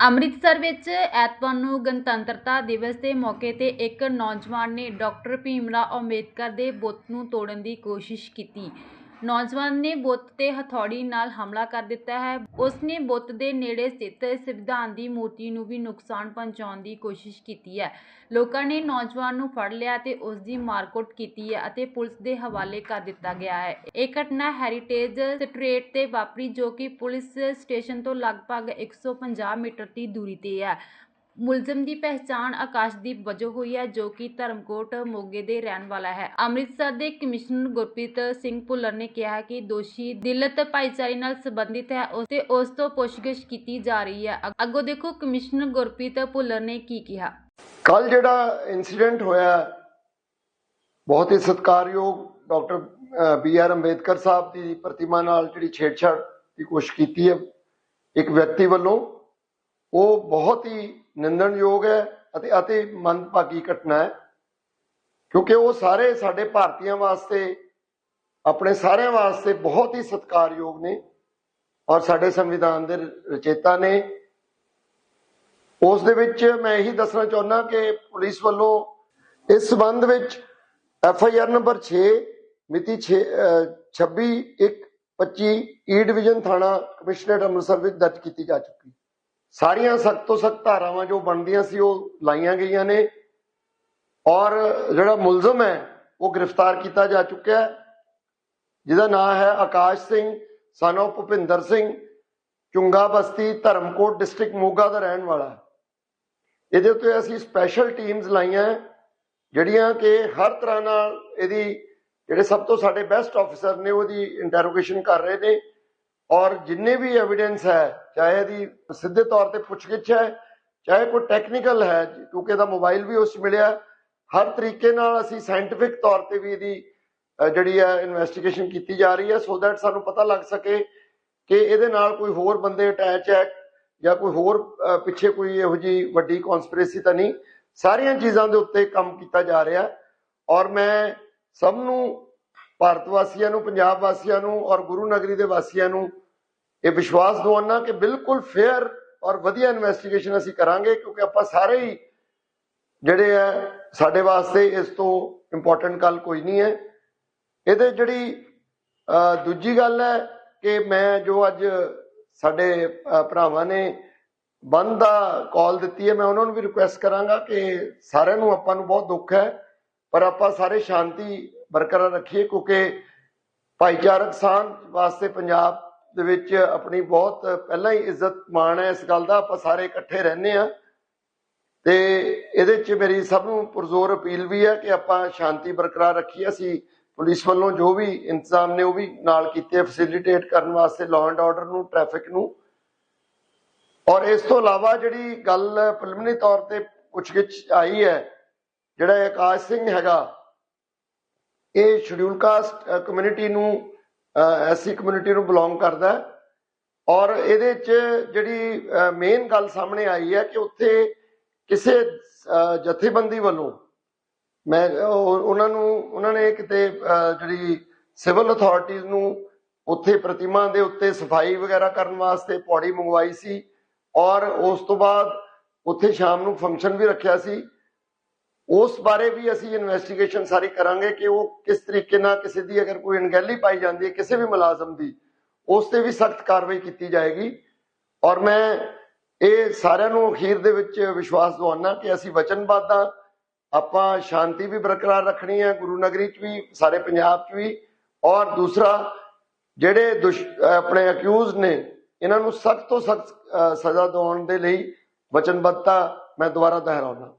ਅੰਮ੍ਰਿਤਸਰ ਵਿੱਚ ਐਤਵਾਰ ਨੂੰ ਗਣਤੰਤਰਤਾ ਦਿਵਸ ਦੇ ਮੌਕੇ ਤੇ ਇੱਕ ਨੌਜਵਾਨ ਨੇ ਡਾਕਟਰ ਭੀਮਰਾਓ ਅੰਬੇਦਕਰ ਦੇ ਬੁੱਤ ਨੂੰ ਤੋੜਨ ਦੀ ਕੋਸ਼ਿਸ਼ ਕੀਤੀ। ਨੌਜਵਾਨ ਨੇ ਬੁੱਤ ਤੇ ਹਥੌੜੀ ਨਾਲ ਹਮਲਾ ਕਰ ਦਿੱਤਾ ਹੈ। ਉਸ ਨੇ ਬੁੱਤ ਦੇ ਨੇੜੇ ਸਥਿਤ ਸੰਵਿਧਾਨ ਦੀ ਮੂਰਤੀ ਨੂੰ ਵੀ ਨੁਕਸਾਨ ਪਹੁੰਚਾਉਣ ਦੀ ਕੋਸ਼ਿਸ਼ ਕੀਤੀ ਹੈ। ਲੋਕਾਂ ਨੇ ਨੌਜਵਾਨ ਨੂੰ ਫੜ ਲਿਆ ਅਤੇ ਉਸ ਦੀ ਮਾਰਕੁੱਟ ਕੀਤੀ ਹੈ ਅਤੇ ਪੁਲਿਸ ਦੇ ਹਵਾਲੇ ਕਰ ਦਿੱਤਾ ਗਿਆ ਹੈ। ਇਹ ਘਟਨਾ ਹੈਰੀਟੇਜ ਸਟਰੀਟ ਤੇ ਵਾਪਰੀ ਜੋ ਕਿ ਪੁਲਿਸ ਸਟੇਸ਼ਨ ਤੋਂ ਲਗਭਗ 150 ਮੀਟਰ ਦੀ ਦੂਰੀ ਤੇ ਹੈ। ਮੁਲਜ਼ਮ ਦੀ ਪਹਿਚਾਣ ਆਕਾਸ਼ਦੀਪ ਵਜੋਂ ਹੋਈ ਹੈ, ਜੋ ਕਿ ਧਰਮਕੋਟ ਮੋਗੇ ਦੇ ਰਹਿਣ ਵਾਲਾ ਹੈ। ਅੰਮ੍ਰਿਤਸਰ ਦੇ ਕਮਿਸ਼ਨਰ ਗੁਰਪ੍ਰੀਤ ਸਿੰਘ ਭੁੱਲਰ ਨੇ ਕਿਹਾ ਕਿ ਦੋਸ਼ੀ ਦਿਲਤ ਭਾਈਚਾਰੇ ਨਾਲ ਸੰਬੰਧਿਤ ਹੈ ਉਸ ਤੇ ਉਸ ਤੋਂ ਪੁੱਛਗਿੱਛ ਕੀਤੀ ਜਾ ਰਹੀ ਹੈ। ਅੱਗੋਂ ਦੇਖੋ ਕਮਿਸ਼ਨਰ ਗੁਰਪ੍ਰੀਤ ਭੁੱਲਰ ਨੇ ਕੀ ਕਿਹਾ। ਕੱਲ ਜਿਹੜਾ ਇਨਸੀਡੈਂਟ ਹੋਇਆ, ਬਹੁਤ ਹੀ ਸਤਿਕਾਰਯੋਗ ਡਾਕਟਰ ਬੀ ਆਰ ਅੰਬੇਦਕਰ ਸਾਹਿਬ ਦੀ ਪ੍ਰਤਿਮਾ ਨਾਲ ਜਿਹੜੀ ਛੇੜਛਾੜ ਦੀ ਕੋਸ਼ਿਸ਼ ਕੀਤੀ ਹੈ, ਇੱਕ ਵਿਅਕਤੀ ਵੱਲੋਂ ਉਹ ਬਹੁਤ ਹੀ ਨਿੰਦਣਯੋਗ ਹੈ ਅਤੇ ਅਤੇ ਮੰਦਭਾਗੀ ਘਟਨਾ ਹੈ। ਕਿਉਂਕਿ ਉਹ ਸਾਰੇ ਸਾਡੇ ਭਾਰਤੀਆਂ ਵਾਸਤੇ, ਆਪਣੇ ਸਾਰਿਆਂ ਵਾਸਤੇ ਬਹੁਤ ਹੀ ਸਤਿਕਾਰਯੋਗ ਨੇ ਔਰ ਸਾਡੇ ਸੰਵਿਧਾਨ ਦੇ ਰਚੇਤਾ ਨੇ। ਉਸ ਦੇ ਵਿੱਚ ਮੈਂ ਇਹੀ ਦੱਸਣਾ ਚਾਹੁੰਦਾ ਕਿ ਪੁਲਿਸ ਵੱਲੋਂ ਇਸ ਸਬੰਧ ਵਿੱਚ ਐਫ ਆਈ ਆਰ ਨੰਬਰ 6 ਮਿਤੀ 6 26 1 25 ਈ ਡਿਵੀਜ਼ਨ ਥਾਣਾ ਕਮਿਸ਼ਨਰੇਟ ਅੰਮ੍ਰਿਤਸਰ ਵਿੱਚ ਦਰਜ ਕੀਤੀ ਜਾ ਚੁੱਕੀ ਸਾਰੀਆਂ ਸਖਤ ਤੋਂ ਸਖਤ ਧਾਰਾਵਾਂ ਜੋ ਬਣਦੀਆਂ ਸੀ, ਉਹ ਲਾਈਆਂ ਗਈਆਂ ਨੇ। ਔਰ ਜਿਹੜਾ ਮੁਲਜ਼ਮ ਹੈ, ਉਹ ਗ੍ਰਿਫਤਾਰ ਕੀਤਾ ਜਾ ਚੁੱਕਿਆ ਹੈ। ਜਿਹਦਾ ਨਾਮ ਹੈ Akash Singh son of Bhupinder Singh, Chunga Basti, Dharamkot district Moga ਦਾ ਰਹਿਣ ਵਾਲਾ ਇਹਦੇ ਉੱਤੇ ਅਸੀਂ ਸਪੈਸ਼ਲ ਟੀਮਸ ਲਾਈਆਂ ਜਿਹੜੀਆਂ ਕਿ ਹਰ ਤਰ੍ਹਾਂ ਨਾਲ ਇਹਦੀ, ਜਿਹੜੇ ਸਭ ਤੋਂ ਸਾਡੇ ਬੈਸਟ ਆਫੀਸਰ ਨੇ, ਉਹਦੀ ਇੰਟਰੋਗੇਸ਼ਨ ਕਰ ਰਹੇ ਨੇ। ਔਰ ਜਿੰਨੇ ਵੀ ਐਵੀਡੈਂਸ ਹੈ, ਚਾਹੇ ਇਹਦੀ ਸਿੱਧੇ ਤੌਰ ਤੇ ਪੁੱਛਗਿੱਛ ਹੈ, ਚਾਹੇ ਕੋਈ ਟੈਕਨੀਕਲ ਹੈ, ਕਿਉਂਕਿ ਇਹਦਾ ਮੋਬਾਈਲ ਵੀ ਉਸ ਮਿਲਿਆ, ਹਰ ਤਰੀਕੇ ਨਾਲ ਅਸੀਂ ਸਾਇੰਟਿਫਿਕ ਤੌਰ ਤੇ ਵੀ ਇਹਦੀ ਜਿਹੜੀ ਹੈ ਇਨਵੈਸਟੀਗੇਸ਼ਨ ਕੀਤੀ ਜਾ ਰਹੀ ਹੈ ਸੋ ਦੈਟ ਸਾਨੂੰ ਪਤਾ ਲੱਗ ਸਕੇ ਕਿ ਇਹਦੇ ਨਾਲ ਕੋਈ ਹੋਰ ਬੰਦੇ ਅਟੈਚ ਹੈ ਜਾਂ ਕੋਈ ਹੋਰ ਪਿੱਛੇ ਕੋਈ ਇਹੋ ਜੀ ਵੱਡੀ ਕਨਸਪੀਰੇਸੀ ਤਾਂ ਨਹੀਂ। ਸਾਰੀਆਂ ਚੀਜ਼ਾਂ ਦੇ ਉੱਤੇ ਕੰਮ ਕੀਤਾ ਜਾ ਰਿਹਾ। ਔਰ ਮੈਂ ਸਭ ਨੂੰ ਭਾਰਤ ਵਾਸੀਆਂ ਨੂੰ, ਪੰਜਾਬ ਵਾਸੀਆਂ ਨੂੰ ਔਰ ਗੁਰੂ ਨਗਰੀ ਦੇ ਵਾਸੀਆਂ ਨੂੰ ਇਹ ਵਿਸ਼ਵਾਸ ਦਵਾਉਣਾ ਕਿ ਬਿਲਕੁਲ ਫੇਅਰ ਔਰ ਵਧੀਆ ਇਨਵੈਸਟੀਗੇਸ਼ਨ ਅਸੀਂ ਕਰਾਂਗੇ, ਕਿਉਂਕਿ ਆਪਾਂ ਸਾਰੇ ਹੀ ਜਿਹੜੇ ਆ ਸਾਡੇ ਵਾਸਤੇ ਇਸ ਤੋਂ ਇੰਪੋਰਟੈਂਟ ਗੱਲ ਕੋਈ ਨਹੀਂ ਹੈ। ਇਹਦੇ ਜਿਹੜੀ ਦੂਜੀ ਗੱਲ ਹੈ ਕਿ ਮੈਂ ਜੋ ਅੱਜ ਸਾਡੇ ਭਰਾਵਾਂ ਨੇ ਬੰਦ ਦਾ ਕਾਲ ਦਿੱਤੀ ਹੈ, ਮੈਂ ਉਹਨਾਂ ਨੂੰ ਵੀ ਰਿਕੁਐਸਟ ਕਰਾਂਗਾ ਕਿ ਸਾਰਿਆਂ ਨੂੰ ਆਪਾਂ ਨੂੰ ਬਹੁਤ ਦੁੱਖ ਹੈ। ਪਰ ਆਪਾਂ ਸਾਰੇ ਸ਼ਾਂਤੀ ਬਰਕਰਾਰ ਰੱਖੀਏ ਕਿਉਂਕਿ ਭਾਈਚਾਰਕ ਸਾਂਝ ਵਾਸਤੇ ਪੰਜਾਬ ਦੇ ਵਿੱਚ ਆਪਣੀ ਬਹੁਤ ਪਹਿਲਾਂ ਹੀ ਇੱਜ਼ਤ ਮਾਣ ਹੈ ਇਸ ਗੱਲ ਦਾ, ਆਪਾਂ ਸਾਰੇ ਇਕੱਠੇ ਰਹਿੰਦੇ ਆ ਤੇ ਇਹਦੇ 'ਚ ਮੇਰੀ ਸਭ ਨੂੰ ਪੁਰਜ਼ੋਰ ਅਪੀਲ ਵੀ ਹੈ ਕਿ ਆਪਾਂ ਸ਼ਾਂਤੀ ਬਰਕਰਾਰ ਰੱਖੀਏ। ਅਸੀਂ ਪੁਲਿਸ ਵੱਲੋਂ ਜੋ ਵੀ ਇੰਤਜ਼ਾਮ ਨੇ ਉਹ ਵੀ ਨਾਲ ਕੀਤੇ ਫੈਸਿਲਿਟੇਟ ਕਰਨ ਵਾਸਤੇ ਲਾਅ ਐਂਡ ਆਰਡਰ ਨੂੰ ਟ੍ਰੈਫਿਕ ਨੂੰ। ਔਰ ਇਸ ਤੋਂ ਇਲਾਵਾ ਜਿਹੜੀ ਗੱਲ ਪ੍ਰੀਲਿਮਿਨਰੀ ਤੌਰ ਤੇ ਪੁੱਛਗਿੱਛ ਆਈ ਹੈ ਜਿਹੜਾ ਆਕਾਸ਼ ਸਿੰਘ ਹੈਗਾ, ਇਹ ਸ਼ਡਿਊਲ ਕਾਸਟ ਕਮਿਊਨਿਟੀ ਨੂੰ ਐਸੀ ਕਮਿਊਨਿਟੀ ਨੂੰ ਬਿਲੋਂਗ ਕਰਦਾ ਹੈ ਔਰ ਇਹਦੇ ਚ ਜਿਹੜੀ ਮੇਨ ਗੱਲ ਸਾਹਮਣੇ ਆਈ ਹੈ ਕਿ ਉੱਥੇ ਕਿਸੇ ਜਥੇਬੰਦੀ ਵੱਲੋਂ ਮੈਂ ਉਹਨਾਂ ਨੂੰ, ਉਹਨਾਂ ਨੇ ਕਿਤੇ ਜਿਹੜੀ ਸਿਵਲ ਅਥਾਰਟੀਜ਼ ਨੂੰ ਉੱਥੇ ਪ੍ਰਤਿਮਾ ਦੇ ਉੱਤੇ ਸਫ਼ਾਈ ਵਗੈਰਾ ਕਰਨ ਵਾਸਤੇ ਪੌੜੀ ਮੰਗਵਾਈ ਸੀ ਔਰ ਉਸ ਤੋਂ ਬਾਅਦ ਉੱਥੇ ਸ਼ਾਮ ਨੂੰ ਫੰਕਸ਼ਨ ਵੀ ਰੱਖਿਆ ਸੀ। ਉਸ ਬਾਰੇ ਵੀ ਅਸੀਂ ਇਨਵੈਸਟੀਗੇਸ਼ਨ ਸਾਰੀ ਕਰਾਂਗੇ ਕਿ ਉਹ ਕਿਸ ਤਰੀਕੇ ਨਾਲ ਕਿਸੇ ਦੀ ਅਗਰ ਕੋਈ ਅਣਗਹਿਲੀ ਪਾਈ ਜਾਂਦੀ ਹੈ, ਕਿਸੇ ਵੀ ਮੁਲਾਜ਼ਮ ਦੀ, ਉਸ ਤੇ ਵੀ ਸਖਤ ਕਾਰਵਾਈ ਕੀਤੀ ਜਾਏਗੀ। ਔਰ ਮੈਂ ਇਹ ਸਾਰਿਆਂ ਨੂੰ ਅਖੀਰ ਦੇ ਵਿੱਚ ਵਿਸ਼ਵਾਸ ਦਿਵਾਉਣਾ ਕਿ ਅਸੀਂ ਵਚਨਬੱਧ ਹਾਂ ਆਪਾਂ ਸ਼ਾਂਤੀ ਵੀ ਬਰਕਰਾਰ ਰੱਖਣੀ ਹੈ, ਗੁਰੂ ਨਗਰੀ 'ਚ ਵੀ ਸਾਰੇ ਪੰਜਾਬ 'ਚ ਵੀ। ਔਰ ਦੂਸਰਾ, ਜਿਹੜੇ ਦੁਸ਼- ਆਪਣੇ ਅਕਿਊਜ਼ ਨੇ, ਇਹਨਾਂ ਨੂੰ ਸਖਤ ਤੋਂ ਸਖਤ ਸਜ਼ਾ ਦਿਵਾਉਣ ਦੇ ਲਈ ਵਚਨਬੱਧਤਾ ਮੈਂ ਦੁਬਾਰਾ ਦੁਹਰਾਉਣਾ